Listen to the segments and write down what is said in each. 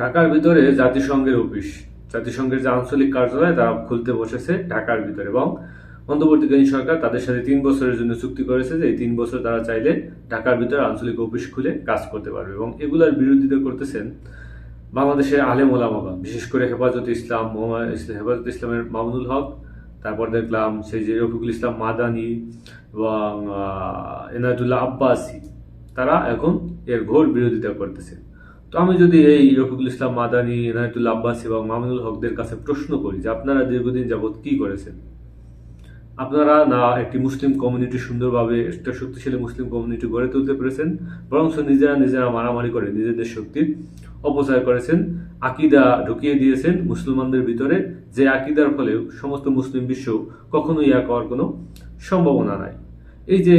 ঢাকার ভিতরে জাতিসংঘের অফিস। জাতিসংঘের যে আঞ্চলিক কার্যালয় তারা খুলতে বসেছে ঢাকার ভিতরে এবং অন্তর্বর্তীকালীন সরকার তাদের সাথে তিন বছরের জন্য চুক্তি করেছে যে এই তিন বছর তারা চাইলে ঢাকার ভিতরে আঞ্চলিক অফিস খুলে কাজ করতে পারবে এবং এগুলার বিরোধিতা করতেছেন বাংলাদেশের আলেম ওলামাবা বিশেষ করে হেফাজত ইসলাম হেফাজত ইসলামের মামুনুল হক, তারপর দেখলাম সেই যে রফিকুল ইসলাম মাদানি এবং এনায়তুল্লাহ আব্বাসি, তারা এখন এর ঘোর বিরোধিতা করতেছে। তো আমি যদি এই রফিকুল ইসলাম মাদানি এনায়তুল্লাহ আব্বাসি এবং মামুনুল হকদের কাছে প্রশ্ন করি যে আপনারা দীর্ঘদিন যাবৎ কি করেছেন? আপনারা না একটি মুসলিম কমিউনিটি সুন্দরভাবে একটা শক্তিশালী মুসলিম কমিউনিটি গড়ে তুলতে পেরেছেন বরং নিজেরা নিজেরা মারামারি করে নিজেদের শক্তির অপচয় করেছেন, আকিদা ঢুকিয়ে দিয়েছেন মুসলমানদের ভিতরে, যে আকিদার ফলে সমস্ত মুসলিম বিশ্ব কখনোই ইয়া হওয়ার কোনো সম্ভাবনা নাই। এই যে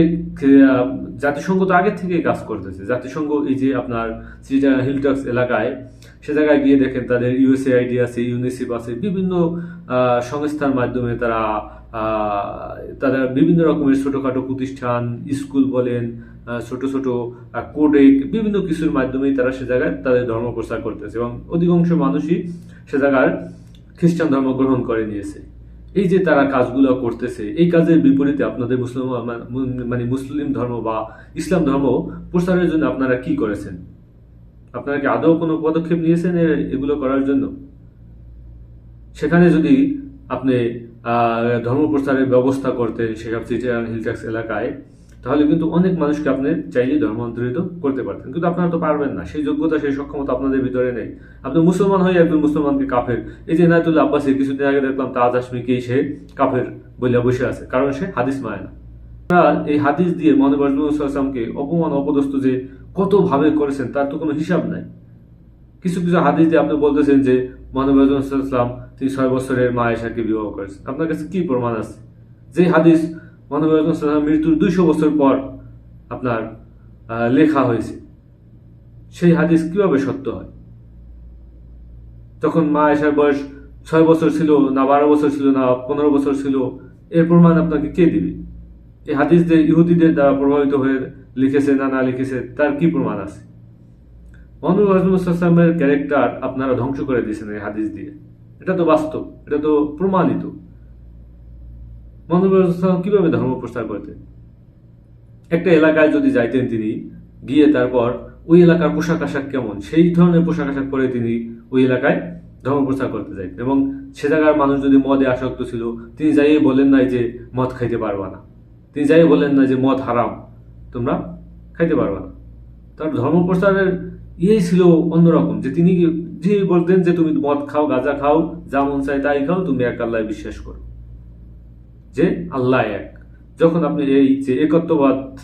জাতিসংঘ তো আগে থেকেই কাজ করতেছে। জাতিসংঘ এই যে আপনার হিলটক্স এলাকায়, সে জায়গায় গিয়ে দেখেন তাদের ইউএসএআইডি আছে ইউনিসেফ আছে, বিভিন্ন সংস্থার মাধ্যমে তারা তারা বিভিন্ন রকমের ছোটখাটো প্রতিষ্ঠান, স্কুল বলেন ছোট ছোট কোডেক বিভিন্ন কিছুর মাধ্যমেই তারা সে জায়গায় তাদের ধর্ম প্রচার করতেছে এবং অধিকাংশ মানুষই সে জায়গার খ্রিস্টান ধর্ম গ্রহণ করে নিয়েছে। এই যে তারা কাজগুলো করতেছে, এই কাজের বিপরীতে আপনাদের মুসলিম মানে মুসলিম ধর্ম বা ইসলাম ধর্ম প্রসারের জন্য আপনারা কি করেছেন? আপনারা কি আদৌ কোনো পদক্ষেপ নিয়েছেন এগুলো করার জন্য? সেখানে যদি আপনি ধর্ম প্রচারের ব্যবস্থা করতেন, সেসব চিটিয়াং হিলট্যাক্স এলাকায় তাহলে কিন্তু অনেক মানুষকে আপনি চাইলেই ধর্মান্তরিত করতে পারতেন। কিন্তু আপনারা তো পারবেন না। সেই যোগ্যতা, সেই সক্ষমতা আপনাদের ভিতরে নেই। আপনি মুসলমান হয়ে একজন মুসলমানকে কাফের, এই যে নায়তুল্লাহ আব্বাসি কিছুদিন আগে দেখলাম, তাজ হাসমিকেই সে কাফের বলে বসে আছে, কারণ সে হাদিস মানে না। এই হাদিস দিয়ে মহানবী আসলামকে অপমান, অপদস্থ যে কতভাবে করেছেন, তার তো কোনো হিসাব নাই। কিছু কিছু হাদিস দিয়ে আপনি বলতেছেন যে মহানবী আসলাম তিনি ছয় বছরের মা এশাকে বিবাহ করেছেন। আপনার কাছে কি প্রমাণ আছে? যে হাদিস মহানবী মৃত্যুর দুইশো বছর পর আপনার লেখা হয়েছে। সেই হাদিস কীভাবে সত্য হয়? তখন মা এশার বয়স ছয় বছর ছিল না বারো বছর ছিল না পনেরো বছর ছিল, এর প্রমাণ আপনাকে কে দিবে? এই হাদিস যে ইহুদিদের দ্বারা প্রভাবিত হয়ে লিখেছে না না লিখেছে, তার কি প্রমাণ আছে? মহানবী হাজমুসাল্লামের ক্যারেক্টার আপনারা ধ্বংস করে দিয়েছেন এই হাদিস দিয়ে। এটা তো বাস্তব, এটা তো প্রমাণিত। হাজমুসাল্লাম কীভাবে ধর্ম প্রচার করতেন একটা এলাকায় যদি যাইতেন তিনি, গিয়ে তারপর ওই এলাকার পোশাক আশাক কেমন? সেই ধরনের পোশাক আশাক পরে তিনি ওই এলাকায় ধর্ম প্রচার করতে যাইতেন এবং সে জায়গার মানুষ যদি মদে আসক্ত ছিল, তিনি যাইয়ে বলেন নাই যে মদ খাইতে পারবা না। তিনি যাই বলেন না যে মদ হারাম, তোমরা খাইতে পারবা না। তার ধর্ম প্রচারের ইয়েই ছিল অন্যরকম, যে তিনি যে বলতেন যে তুমি মদ খাও, গাঁজা খাও, যা মন চাই তাই খাও, তুমি এক আল্লাহ বিশ্বাস করো। যে আল্লাহ এক। যখন আপনি এই যে একত্ববাদ,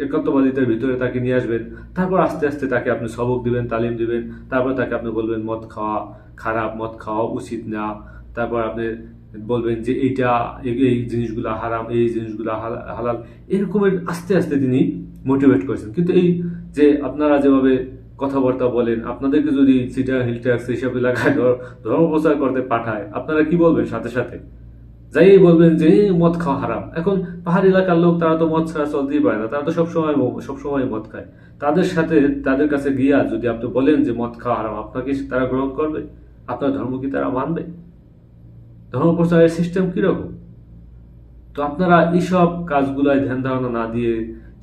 একত্ববাদিতার ভিতরে তাকে নিয়ে আসবেন, তারপর আস্তে আস্তে তাকে আপনি সবক দিবেন, তালিম দিবেন, তারপর তাকে আপনি বলবেন মদ খাওয়া খারাপ, মদ খাওয়া উচিত না। তারপর আপনি বলবেন যে এইটা, এই- জিনিসগুলো হারাম, এই জিনিসগুলো হালা- হালাল। এরকমের আস্তে আস্তে তিনি মোটিভেট করেছেন। কিন্তু এই যে আপনারা যেভাবে কথাবার্তা বলেন, আপনাদেরকে যদি সিটা হিল এইসব এলাকায় ধর্ম প্রচার করতে পাঠায়, আপনারা কি বলবেন সাথে সাথে? যাই বলবেন যে মদ খাওয়া হারাম। এখন পাহাড় এলাকার লোক, তারা তো মদ ছাড়া চলতেই পারে না। তারা তো সবসময় সবসময় মদ খায়। তাদের সাথে, তাদের কাছে গিয়া যদি আপনি বলেন যে, মদ খাওয়া হারাম, আপনাকে তারা গ্রহণ করবে? আপনার ধর্ম কি তারা মানবে? ধর্ম প্রচারের সিস্টেম কীরকম? তো আপনারা এইসব কাজগুলায় ধ্যান ধারণা না দিয়ে,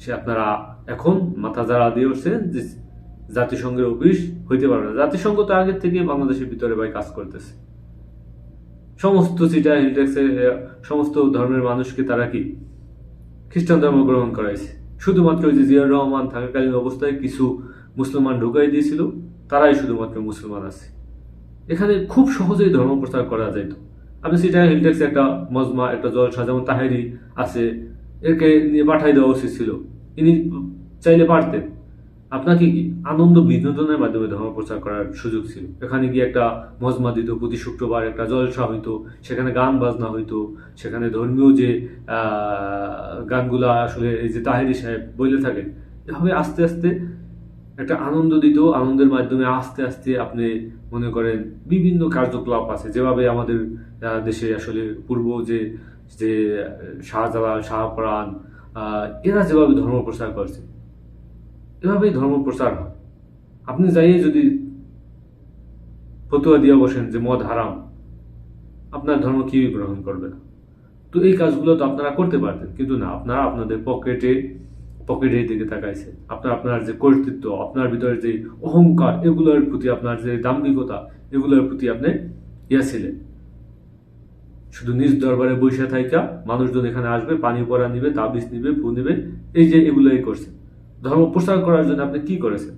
সে আপনারা এখন মাথা যারা দিয়ে উঠছেন যে, জাতিসংঘের অফিস হইতে পারবে না। জাতিসংঘ তো আগের থেকে বাংলাদেশের ভিতরে ভাই কাজ করতেছে। সমস্ত সিটা হিলটেক্সে সমস্ত ধর্মের মানুষকে তারা কি? খ্রিস্টান ধর্ম গ্রহণ করাইছে। শুধুমাত্র যে জিয়াউর রহমান থাকাকালীন অবস্থায় কিছু মুসলমান ঢুকাই দিয়েছিল, তারাই শুধুমাত্র মুসলমান আছে। এখানে খুব সহজেই ধর্ম প্রচার করা যাইত। আপনি সিটা হিলটেক্সে একটা মজমা, একটা জলসা যেমন তাহেরি আছে, একে নিয়ে পাঠাই দেওয়া উচিত ছিল। ইনি চাইলে পারতেন। আপনাকে আনন্দ বিনোদনের মাধ্যমে ধর্ম প্রচার করার সুযোগ ছিল? এখানে গিয়ে একটা মজমা দিত প্রতি শুক্রবার একটা জলসা হইতো, সেখানে গান বাজনা হইতো, সেখানে ধর্মীয় যে গানগুলা আসলে এই যে তাহেরি সাহেব বলে থাকেন এভাবে আস্তে আস্তে একটা আনন্দ দিত। আনন্দের মাধ্যমে আস্তে আস্তে আপনি মনে করেন বিভিন্ন কার্যকলাপ আছে। যেভাবে আমাদের দেশে আসলে পূর্ব যে যে শাহজালাল, শাহপরাণ এরা যেভাবে ধর্ম প্রচার করছে। এভাবেই ধর্ম প্রচার হয়। আপনি যাইয়ে যদি ফতুয়া দিয়ে বসেন যে মদ হারাম, আপনার ধর্ম কেউই গ্রহণ করবে? না তো এই কাজগুলো তো আপনারা করতে পারতেন, কিন্তু না, আপনারা আপনাদের পকেটে, পকেটের দিকে তাকাইছে আপনার আপনার যে কর্তৃত্ব, আপনার ভিতরে যে অহংকার, এগুলোর প্রতি আপনার যে দাম্ভিকতা, এগুলোর প্রতি আপনি ইয়া ছিলেন। শুধু নিজ দরবারে বসে থাইকা মানুষজন এখানে আসবে, পানি পড়া নিবে, তাবিজ নিবে, ফু নিবে, এই যে এগুলোই করছেন। ধর্ম প্রচার করার জন্য আপনি কি করেছেন?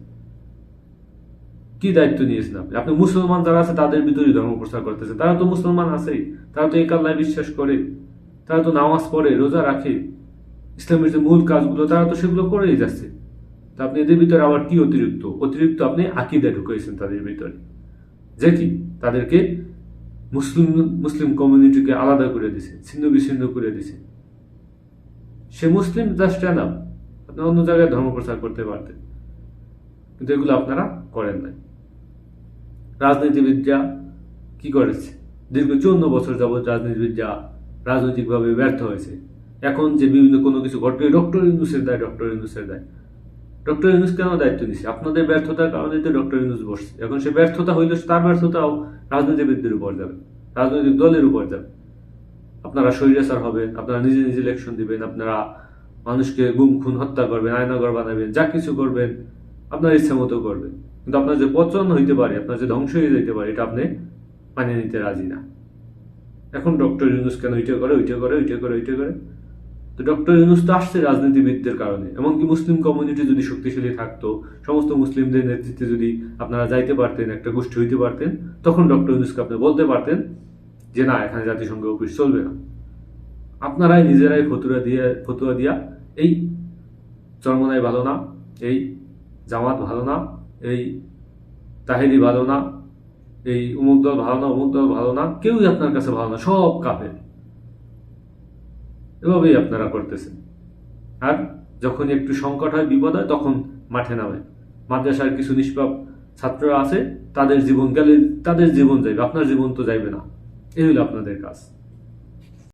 কি দায়িত্ব নিয়েছেন আপনি? আপনি মুসলমান যারা আছে, তাদের ভিতরেই ধর্ম প্রচার করতেছেন। তারা তো মুসলমান আছেই। তারা তো এক আল্লাহ বিশ্বাস করে। তারা তো নামাজ পড়ে, রোজা রাখে। ইসলামের যে মূল কাজগুলো, তারা তো সেগুলো করেই যাচ্ছে। তা আপনি এদের ভিতরে আবার কি অতিরিক্ত? অতিরিক্ত আপনি আকিদা ঢুকাইছেন তাদের ভিতরে। যে কি? তাদেরকে মুসলিম মুসলিম কমিউনিটিকে আলাদা করে দিছে, ছিন্ন বিচ্ছিন্ন করে দিছে। সে মুসলিম জাস্ট না আপনি অন্য জায়গায় ধর্ম প্রচার করতে পারতেন। কিন্তু এগুলো আপনারা করেন নাই। রাজনীতিবিদরা কি করেছে? দীর্ঘ চৌন্ন বছর যাবৎ রাজনীতিবিদরা রাজনৈতিকভাবে ব্যর্থ হয়েছে। এখন যে বিভিন্ন কোনো কিছু ঘটবে, ডক্টর ইউনুসের দায়, ডক্টর ইউনুসের দায়। ডক্টর ইউনুস কেন দায়িত্ব নিছে? আপনাদের ব্যর্থতার কারণে তো ডক্টর ইউনুস বসছে। এখন সে ব্যর্থতা হইলে তার ব্যর্থতাও রাজনীতিবিদদের উপর যাবে, রাজনৈতিক দলের উপর যাবে। আপনারা স্বৈরাচার হবেন, আপনারা নিজে নিজে ইলেকশন দিবেন, আপনারা মানুষকে গুম, খুন, হত্যা করবেন আয়নাগর বানাবেন, যা কিছু করবেন, আপনার ইচ্ছা মতো করবেন। কিন্তু আপনার যে পচন হইতে পারে, আপনার যে ধ্বংস হয়ে যেতে পারে, এটা আপনি মানিয়ে নিতে রাজি না। এখন ডক্টর ইউনুস কেন ওইটা করে ওইটা করে ওইটা করে ওইটা করে? তো ডক্টর ইউনুস তো আসছে রাজনীতিবিদদের কারণে। এমনকি মুসলিম কমিউনিটি যদি শক্তিশালী থাকতো, সমস্ত মুসলিমদের নেতৃত্বে যদি আপনারা যাইতে পারতেন, একটা গোষ্ঠী হইতে পারতেন, তখন ডক্টর ইউনুসকে আপনি বলতে পারতেন যে, না, এখানে জাতিসংঘ অফিস চলবে না। আপনারাই নিজেরাই ফতুয়া দিয়ে, ফতুয়া দিয়া, এই চরমনাই ভালো না, এই জামাত ভালো না, এই তাহেরি ভালো না, এই অমুক দল ভালো না অমুক দল ভালো না, কেউই আপনার কাছে ভালো না, সব কাপের এভাবেই আপনারা করতেছেন। আর যখন একটু সংকট হয়, বিপদ হয়, তখন মাঠে নামে মাদ্রাসার কিছু নিষ্পাপ ছাত্ররা আছে, তাদের জীবন গেলে তাদের জীবন যাইবে, আপনার জীবন তো যাইবে না। এই হলো আপনাদের কাজ।